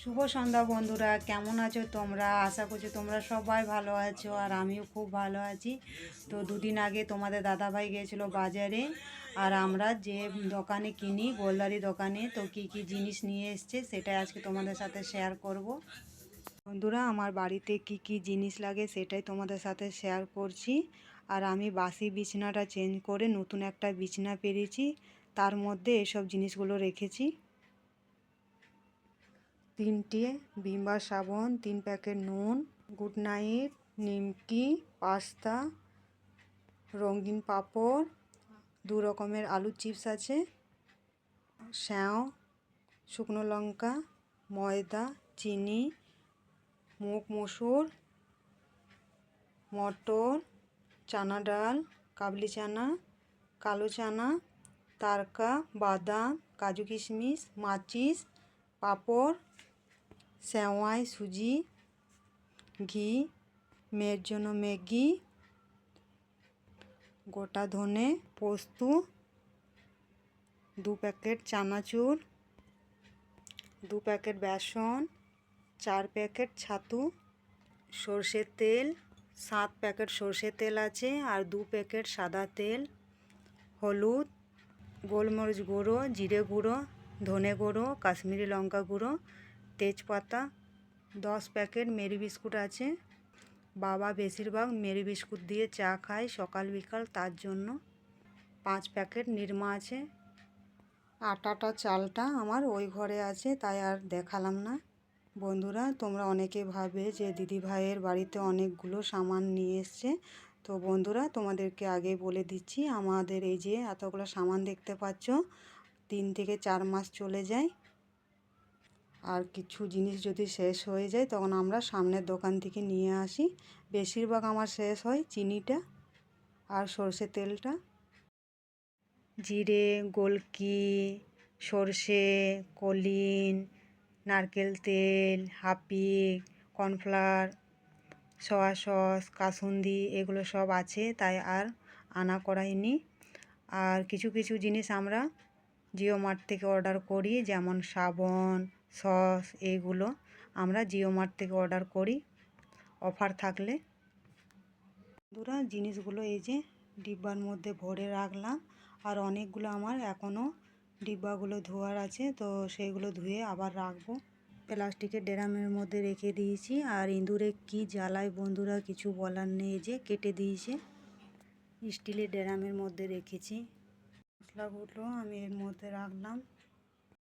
শুভ সন্ধ্যা বন্ধুরা, কেমন আছো তোমরা? আশা করছি তোমরা সবাই ভালো আছো আর আমিও খুব ভালো আছি। তো দুদিন আগে তোমাদের দাদাভাই গিয়েছিল বাজারে আর আমরা যে দোকানে কিনি, গোলদারি দোকানে, তো কি কি জিনিস নিয়ে এসছে সেটাই আজকে তোমাদের সাথে শেয়ার করব। বন্ধুরা, আমার বাড়িতে কি কি জিনিস লাগে সেটাই তোমাদের সাথে শেয়ার করছি। আর আমি বাসি বিছনাটা চেঞ্জ করে নতুন একটা বিছনা পেরেছি। তার মধ্যে এসব জিনিসগুলো রেখেছি। তিনটে বিম্বা সাবন, তিন প্যাকেট নুন, গুড নাইট, নিমকি, পাস্তা, রঙিন পাঁপড়, দু রকমের আলু চিপস আছে স্যাও শুকনো লঙ্কা, ময়দা, চিনি, মুগ মসুর, মটর, চানা ডাল, কাবলি চানা, কালো চানা, তারকা, বাদাম, কাজু কিশমিশ, মাচিস, পাঁপড় স্যাওয়াই, সুজি, ঘি, মেয়ের জন্য ম্যাগি, গোটা ধনে, পোস্ত, দু প্যাকেট চানাচুর, দু প্যাকেট বেসন, চার প্যাকেট ছাতু, সর্ষের তেল, সাত প্যাকেট সর্ষের তেল আছে আর দু প্যাকেট সাদা তেল, হলুদ, গোলমরিচ গুঁড়ো, জিরে গুঁড়ো, ধনে গুঁড়ো, কাশ্মীরি লঙ্কা গুঁড়ো তেজপাতা, দশ প্যাকেট মেরি বিস্কুট আছে। বাবা বেশিরভাগ মেরি বিস্কুট দিয়ে চা খায় সকাল, বিকাল, তার জন্য। পাঁচ প্যাকেট নিরমা আছে। আটাটা চালটা আমার ওই ঘরে আছে, তাই আর দেখালাম না। বন্ধুরা, তোমরা অনেকে ভাবে যে দিদি ভাইয়ের বাড়িতে অনেকগুলো সামান নিয়ে এসছে। তো বন্ধুরা, তোমাদেরকে আগে বলে দিচ্ছি, আমাদের এই যে এতগুলো সামান দেখতে পাচ্ছ, তিন থেকে চার মাস চলে যায়। আর কিছু জিনিস যদি শেষ হয়ে যায়, তখন আমরা সামনের দোকান থেকে নিয়ে আসি। বেশিরভাগ আমার শেষ হয় চিনিটা আর সর্ষে তেলটা। জিরে, গোলকি, সর্ষে, কলিন, নারকেল তেল, হাপিক, কর্নফ্লাওয়ার, সয়া সস, কাসুন্দি এগুলো সব আছে, তাই আর আনা করাইনি আর কিছু কিছু জিনিস আমরা জিও মার্ট থেকে অর্ডার করি, যেমন সাবন সস এইগুলো আমরা জিও মার্ট থেকে অর্ডার করি। অফার থাকলে। বন্ধুরা, জিনিসগুলো এই যে ডিব্বার মধ্যে ভরে রাখলাম আর অনেকগুলো আমার এখনও ডিব্বাগুলো ধোয়ার আছে, তো সেইগুলো ধুয়ে আবার রাখব। প্লাস্টিকের ড্রামের মধ্যে রেখে দিয়েছি আর ইঁদুরে কি জ্বালায় বন্ধুরা কিছু বলার নেই যে কেটে দিয়েছে। স্টিলের ড্রামের মধ্যে রেখেছি। মশলাগুলো আমি এর মধ্যে রাখলাম।